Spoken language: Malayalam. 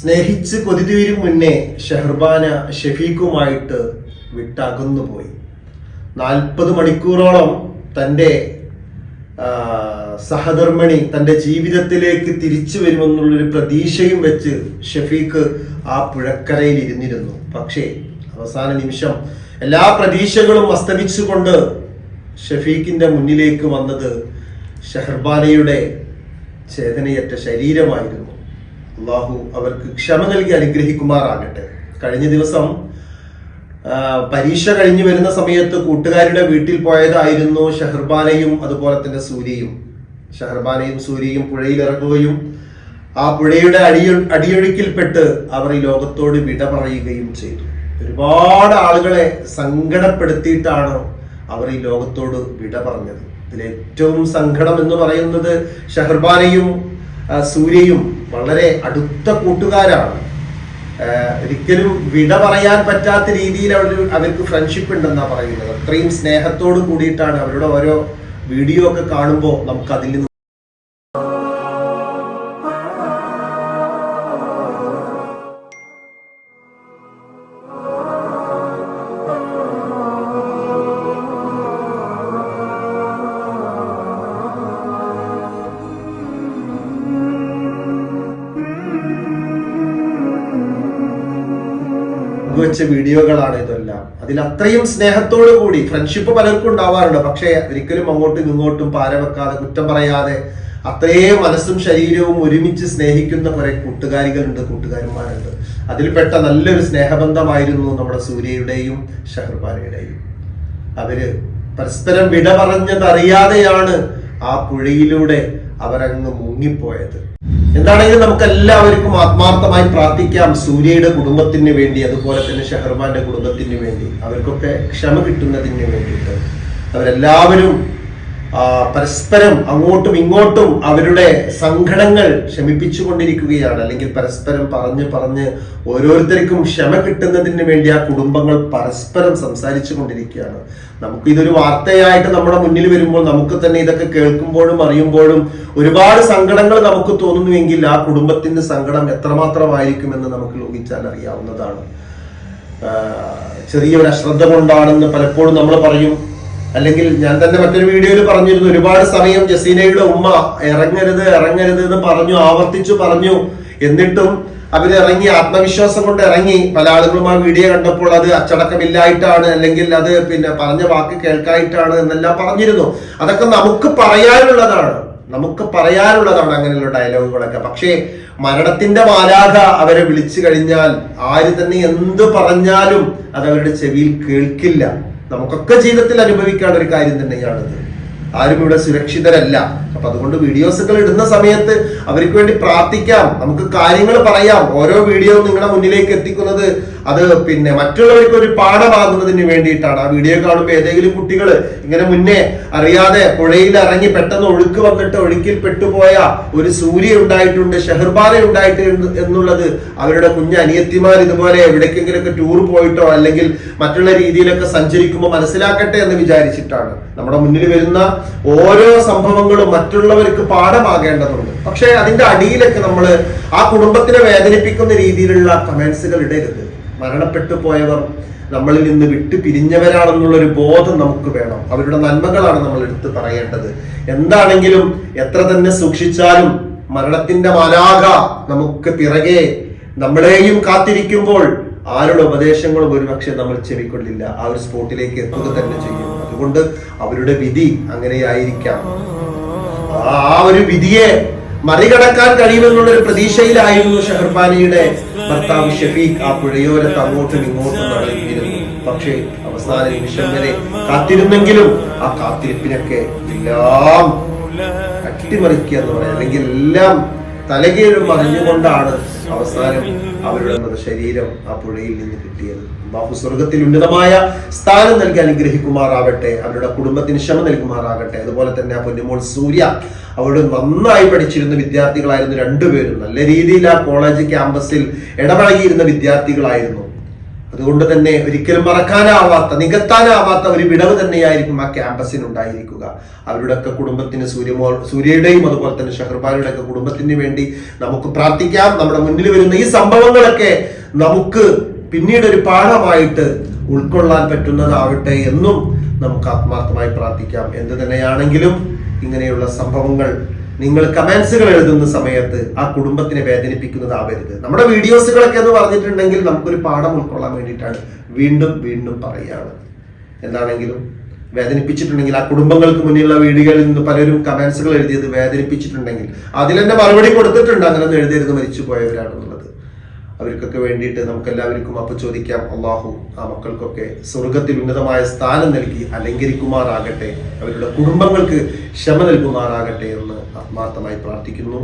സ്നേഹിച്ച് കൊതിതീരും മുന്നേ ഷെഹർബാന ഷെഫീഖുമായിട്ട് വിട്ടകന്നു പോയി നാൽപ്പത് മണിക്കൂറോളം തന്റെ സഹധർമ്മിണി തന്റെ ജീവിതത്തിലേക്ക് തിരിച്ചു വരുമെന്നുള്ളൊരു പ്രതീക്ഷയും വെച്ച് ഷെഫീഖ് ആ പുഴക്കരയിൽ ഇരുന്നിരുന്നു. പക്ഷേ അവസാന നിമിഷം എല്ലാ പ്രതീക്ഷകളും അസ്തമിച്ചുകൊണ്ട് ഷഫീഖിന്റെ മുന്നിലേക്ക് വന്നത് ഷെഹർബാനയുടെ ചേതനയറ്റ ശരീരമായിരുന്നു. അള്ളാഹു അവർക്ക് ക്ഷമ നൽകി അനുഗ്രഹിക്കുമാറാകട്ടെ. കഴിഞ്ഞ ദിവസം പരീക്ഷ കഴിഞ്ഞു വരുന്ന സമയത്ത് കൂട്ടുകാരുടെ വീട്ടിൽ പോയതായിരുന്നു ഷെഹർബാനയും അതുപോലെ തന്നെ സൂര്യയും. ഷെഹർബാനയും സൂര്യയും പുഴയിൽ ഇറങ്ങുകയും ആ പുഴയുടെ അടിയ അടിയൊഴുക്കിൽപ്പെട്ട് അവർ ഈ ലോകത്തോട് വിട പറയുകയും ചെയ്തു. ഒരുപാട് ആളുകളെ സങ്കടപ്പെടുത്തിയിട്ടാണ് അവർ ഈ ലോകത്തോട് വിട പറഞ്ഞത്. ഇതിൽ ഏറ്റവും സങ്കടം എന്ന് പറയുന്നത് ഷെഹർബാനയും സൂര്യയും വളരെ അടുത്ത കൂട്ടുകാരാണ്. ഒരിക്കലും വിട പറയാൻ പറ്റാത്ത രീതിയിൽ അവർ അവർക്ക് ഫ്രണ്ട്ഷിപ്പ് ഉണ്ടെന്നാണ് പറയുന്നത്. അത്രയും സ്നേഹത്തോട് കൂടിയിട്ടാണ് അവരുടെ ഓരോ വീഡിയോ ഒക്കെ കാണുമ്പോൾ നമുക്ക് അതിൽ നിന്ന് വെച്ച വീഡിയോകളാണ് ഇതെല്ലാം. അതിൽ അത്രയും സ്നേഹത്തോടു കൂടി ഫ്രണ്ട്ഷിപ്പ് പലർക്കും ഉണ്ടാവാറുണ്ട്. പക്ഷേ ഒരിക്കലും അങ്ങോട്ടും ഇങ്ങോട്ടും പാര വെക്കാതെ കുറ്റം പറയാതെ അത്രയും മനസ്സും ശരീരവും ഒരുമിച്ച് സ്നേഹിക്കുന്ന കുറെ കൂട്ടുകാരികളുണ്ട് കൂട്ടുകാരന്മാരുണ്ട്. അതിൽപ്പെട്ട നല്ലൊരു സ്നേഹബന്ധമായിരുന്നു നമ്മുടെ സൂര്യയുടെയും ഷഹർബാനയുടെയും. അവർ പരസ്പരം വിട പറഞ്ഞതറിയാതെയാണ് ആ പുഴയിലൂടെ അവരങ്ങ് മുങ്ങിപ്പോയത്. എന്താണെങ്കിലും നമുക്ക് എല്ലാവർക്കും ആത്മാർത്ഥമായി പ്രാർത്ഥിക്കാം. സൂര്യയുടെ കുടുംബത്തിന് വേണ്ടി അതുപോലെ തന്നെ ഷെഹർമാന്റെ കുടുംബത്തിന് വേണ്ടി. അവർക്കൊക്കെ ക്ഷമ കിട്ടുന്നതിന് വേണ്ടിയിട്ട്. അവരെല്ലാവരും പരസ്പരം അങ്ങോട്ടും ഇങ്ങോട്ടും അവരുടെ സങ്കടങ്ങൾ ശമിപ്പിച്ചു കൊണ്ടിരിക്കുകയാണ് അല്ലെങ്കിൽ പരസ്പരം പറഞ്ഞ് പറഞ്ഞ് ഓരോരുത്തർക്കും ക്ഷമ കിട്ടുന്നതിന് വേണ്ടി ആ കുടുംബങ്ങൾ പരസ്പരം സംസാരിച്ചു കൊണ്ടിരിക്കുകയാണ് നമുക്ക് ഇതൊരു വാർത്തയായിട്ട് നമ്മുടെ മുന്നിൽ വരുമ്പോൾ നമുക്ക് തന്നെ ഇതൊക്കെ കേൾക്കുമ്പോഴും അറിയുമ്പോഴും ഒരുപാട് സങ്കടങ്ങൾ നമുക്ക് തോന്നുന്നുവെങ്കിൽ ആ കുടുംബത്തിന്റെ സങ്കടം എത്രമാത്രമായിരിക്കുമെന്ന് നമുക്ക് ലോകിച്ചാൽ അറിയാവുന്നതാണ്. ചെറിയൊരു അശ്രദ്ധ കൊണ്ടാണെന്ന് പലപ്പോഴും നമ്മൾ പറയും. അല്ലെങ്കിൽ ഞാൻ തന്നെ മറ്റൊരു വീഡിയോയിൽ പറഞ്ഞിരുന്നു ഒരുപാട് സമയം ജസീനയുടെ ഉമ്മ ഇറങ്ങരുത് ഇറങ്ങരുത് എന്ന് പറഞ്ഞു ആവർത്തിച്ചു പറഞ്ഞു. എന്നിട്ടും അവർ ഇറങ്ങി ആത്മവിശ്വാസം കൊണ്ട് ഇറങ്ങി. പല ആളുകളും ആ വീഡിയോ കണ്ടപ്പോൾ അത് അച്ചടക്കമില്ലായിട്ടാണ് അല്ലെങ്കിൽ അത് പിന്നെ പറഞ്ഞ വാക്ക് കേൾക്കായിട്ടാണ് എന്നെല്ലാം പറഞ്ഞിരുന്നു. അതൊക്കെ നമുക്ക് പറയാനുള്ളതാണ്. നമുക്ക് പറയാനുള്ളതാണ് അങ്ങനെയുള്ള ഡയലോഗുകളൊക്കെ. പക്ഷേ മരണത്തിന്റെ മാലാഖ അവരെ വിളിച്ചു കഴിഞ്ഞാൽ ആര് തന്നെ എന്ത് പറഞ്ഞാലും അത് അവരുടെ ചെവിയിൽ കേൾക്കില്ല. നമുക്കൊക്കെ ജീവിതത്തിൽ അനുഭവിക്കേണ്ട ഒരു കാര്യം തന്നെയാണിത്. ആരും ഇവിടെ സുരക്ഷിതരല്ല. അപ്പൊ അതുകൊണ്ട് വീഡിയോസുകൾ ഇടുന്ന സമയത്ത് അവർക്ക് വേണ്ടി പ്രാർത്ഥിക്കാം. നമുക്ക് കാര്യങ്ങൾ പറയാം. ഓരോ വീഡിയോ നിങ്ങളുടെ മുന്നിലേക്ക് എത്തിക്കുന്നത് അത് പിന്നെ മറ്റുള്ളവർക്ക് ഒരു പാഠമാകുന്നതിന് വേണ്ടിയിട്ടാണ്. ആ വീഡിയോ കാണുമ്പോൾ ഏതെങ്കിലും കുട്ടികൾ ഇങ്ങനെ മുന്നേ അറിയാതെ പുഴയിൽ ഇറങ്ങി പെട്ടെന്ന് ഒഴുക്ക് വന്നിട്ട് ഒഴുക്കിൽ പെട്ടുപോയ ഒരു സൂര്യ ഉണ്ടായിട്ടുണ്ട് ഷെഹർബാന ഉണ്ടായിട്ടുണ്ട് എന്നുള്ളത് അവരുടെ കുഞ്ഞ് അനിയത്തിമാർ ഇതുപോലെ എവിടേക്കെങ്കിലൊക്കെ ടൂർ പോയിട്ടോ അല്ലെങ്കിൽ മറ്റുള്ള രീതിയിലൊക്കെ സഞ്ചരിക്കുമ്പോൾ മനസ്സിലാക്കട്ടെ എന്ന് വിചാരിച്ചിട്ടാണ്. നമ്മുടെ മുന്നിൽ വരുന്ന ഓരോ സംഭവങ്ങളും മറ്റുള്ളവർക്ക് പാഠമാകേണ്ടതുണ്ട്. പക്ഷേ അതിന്റെ അടിയിലൊക്കെ നമ്മൾ ആ കുടുംബത്തിനെ വേദനിപ്പിക്കുന്ന രീതിയിലുള്ള കമന്റ്സുകൾ ഇടരുത്. മരണപ്പെട്ടു പോയവർ നമ്മളിൽ നിന്ന് വിട്ടു പിരിഞ്ഞവരാണെന്നുള്ളൊരു ബോധം നമുക്ക് വേണം. അവരുടെ നന്മകളാണ് നമ്മൾ എടുത്ത് പറയേണ്ടത്. എന്താണെങ്കിലും എത്ര തന്നെ സൂക്ഷിച്ചാലും മരണത്തിന്റെ മാലാക നമുക്ക് പിറകെ നമ്മളെയും കാത്തിരിക്കുമ്പോൾ ആരുടെ ഉപദേശങ്ങളും ഒരുപക്ഷെ നമ്മൾ ചെവിക്കൊള്ളില്ല. ആ ഒരു സ്പോട്ടിലേക്ക് എത്തുക തന്നെ ചെയ്യും. അതുകൊണ്ട് അവരുടെ വിധി അങ്ങനെയായിരിക്കാം. ആ ഒരു വിധിയെ മറികടക്കാൻ കഴിയുമെന്നുള്ള ഒരു പ്രതീക്ഷയിലായിരുന്നു ഷെഹർബാനിയുടെ ഭർത്താവ് ഷഫീഖ് ആ പുഴയോരത്ത് അങ്ങോട്ടും ഇങ്ങോട്ടും നടന്നിരുന്നു പക്ഷേ അവസാന നിമിഷം വരെ കാത്തിരുന്നെങ്കിലും ആ കാത്തിരിപ്പിനൊക്കെ എല്ലാം അട്ടിമറിക്കുക എന്ന് പറയാം. അല്ലെങ്കിൽ എല്ലാം തലകീഴും മറിഞ്ഞുകൊണ്ടാണ് അവസാനം അവരുടെ മൃതശരീരം ആ പുഴയിൽ നിന്ന് കിട്ടിയത്. ബാഹു സ്വർഗത്തിൽ ഉന്നതമായ സ്ഥാനം നൽകി അനുഗ്രഹിക്കുമാറാവട്ടെ അവരുടെ കുടുംബത്തിന് ക്ഷമ നൽകുമാറാകട്ടെ. അതുപോലെ തന്നെ ആ പൊന്നുമോൾ സൂര്യ അവിടെ നന്നായി പഠിച്ചിരുന്ന വിദ്യാർത്ഥികളായിരുന്നു രണ്ടുപേരും. നല്ല രീതിയിൽ ആ കോളേജ് ക്യാമ്പസിൽ ഇടപഴകിയിരുന്ന വിദ്യാർത്ഥികളായിരുന്നു. അതുകൊണ്ട് തന്നെ ഒരിക്കലും മറക്കാനാവാത്ത നികത്താനാവാത്ത ഒരു വിടവ് തന്നെയായിരിക്കും ആ ക്യാമ്പസിന് ഉണ്ടായിരിക്കുക. അവരുടെ ഒക്കെ കുടുംബത്തിന് സൂര്യമോ സൂര്യയുടെയും അതുപോലെ തന്നെ ഷഹർബാനുടെ ഒക്കെ കുടുംബത്തിന് വേണ്ടി നമുക്ക് പ്രാർത്ഥിക്കാം. നമ്മുടെ മുന്നിൽ വരുന്ന ഈ സംഭവങ്ങളൊക്കെ നമുക്ക് പിന്നീട് ഒരു പാഠമായിട്ട് ഉൾക്കൊള്ളാൻ പറ്റുന്നതാവട്ടെ എന്നും നമുക്ക് ആത്മാർത്ഥമായി പ്രാർത്ഥിക്കാം. എന്ത് തന്നെയാണെങ്കിലും ഇങ്ങനെയുള്ള സംഭവങ്ങൾ നിങ്ങൾ കമന്റ്സുകൾ എഴുതുന്ന സമയത്ത് ആ കുടുംബത്തിനെ വേദനിപ്പിക്കുന്നതാവരുത് നമ്മുടെ വീഡിയോസുകളൊക്കെ എന്ന് പറഞ്ഞിട്ടുണ്ടെങ്കിൽ നമുക്കൊരു പാഠം ഉൾക്കൊള്ളാൻ വേണ്ടിയിട്ടാണ് വീണ്ടും വീണ്ടും പറയുകയാണ്. എന്താണെങ്കിലും വേദനിപ്പിച്ചിട്ടുണ്ടെങ്കിൽ ആ കുടുംബങ്ങൾക്ക് മുന്നിലുള്ള വീടുകളിൽ നിന്ന് പലരും കമന്റ്സുകൾ എഴുതിയത് വേദനിപ്പിച്ചിട്ടുണ്ടെങ്കിൽ അതിൽ തന്നെ മറുപടി കൊടുത്തിട്ടുണ്ട്. അങ്ങനെ എഴുതിയത് മരിച്ചു പോയവരാണെന്നുള്ളത് അവർക്കൊക്കെ വേണ്ടിയിട്ട് നമുക്ക് എല്ലാവർക്കും അപ്പൊ ചോദിക്കാം അള്ളാഹു ആ മക്കൾക്കൊക്കെ സ്വർഗത്തിൽ ഉന്നതമായ സ്ഥാനം നൽകി അലങ്കരിക്കുമാറാകട്ടെ അവരുടെ കുടുംബങ്ങൾക്ക് ക്ഷമ നൽകുമാറാകട്ടെ എന്ന് ആത്മാർത്ഥമായി പ്രാർത്ഥിക്കുന്നു.